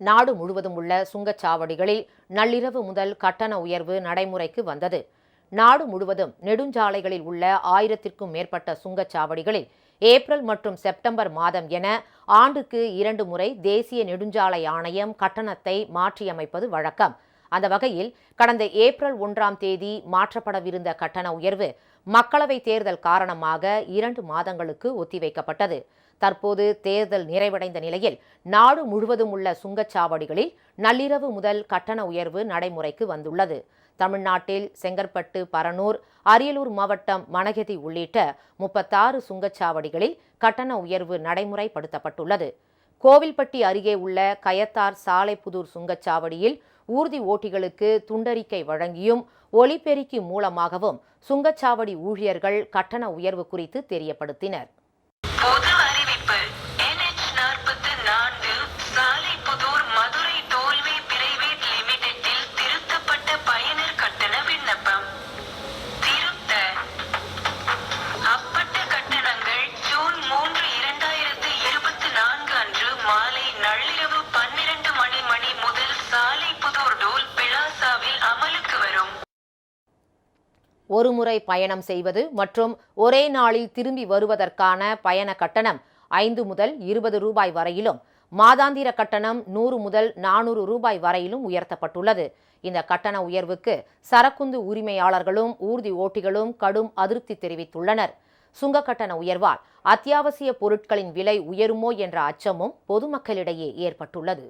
நாடு முழுவதும் உள்ள சுங்கச்சாவடிகளில் நள்ளிரவு முதல் கட்டண உயர்வு நடைமுறைக்கு வந்தது. நாடு முழுவதும் நெடுஞ்சாலைகளில் உள்ள ஆயிரத்திற்கும் மேற்பட்ட சுங்கச்சாவடிகளில் ஏப்ரல் மற்றும் செப்டம்பர் மாதம் என ஆண்டுக்கு இரண்டு முறை தேசிய நெடுஞ்சாலை ஆணையம் கட்டணத்தை மாற்றியமைப்பது வழக்கம். அந்த வகையில் கடந்த ஏப்ரல் ஒன்றாம் தேதி மாற்றப்படவிருந்த கட்டண உயர்வு மக்களவைத் தேர்தல் காரணமாக இரண்டு மாதங்களுக்கு ஒத்திவைக்கப்பட்டது. தற்போது தேர்தல் நிறைவடைந்த நிலையில் நாடு முழுவதும் உள்ள சுங்கச்சாவடிகளில் நள்ளிரவு முதல் கட்டண உயர்வு நடைமுறைக்கு வந்துள்ளது. தமிழ்நாட்டில் செங்கற்பட்டு பரனூர் அரியலூர் மாவட்டம் மனகதி உள்ளிட்ட முப்பத்தாறு சுங்கச்சாவடிகளில் கட்டண உயர்வு நடைமுறைப்படுத்தப்பட்டுள்ளது. கோவில்பட்டி அருகே உள்ள கயத்தார் சாலைப்புதூர் சுங்கச்சாவடியில் ஊர்தி ஓட்டிகளுக்கு துண்டறிக்கை வழங்கியும் ஒலிபெருக்கி மூலமாகவும் சுங்கச்சாவடி ஊழியர்கள் கட்டண உயர்வு குறித்து தெரியப்படுத்தினர். ஒருமுறை பயணம் செய்வது மற்றும் ஒரே நாளில் திரும்பி வருவதற்கான பயண கட்டணம் ஐந்து முதல் இருபது ரூபாய் வரையிலும் மாதாந்திர கட்டணம் நூறு முதல் நானூறு ரூபாய் வரையிலும் உயர்த்தப்பட்டுள்ளது. இந்த கட்டண உயர்வுக்கு சரக்குந்து உரிமையாளர்களும் ஊர்தி ஓட்டிகளும் கடும் அதிருப்தி தெரிவித்துள்ளனர். சுங்க கட்டண உயர்வால் அத்தியாவசிய பொருட்களின் விலை உயருமோ என்ற அச்சமும் பொதுமக்களிடையே ஏற்பட்டுள்ளது.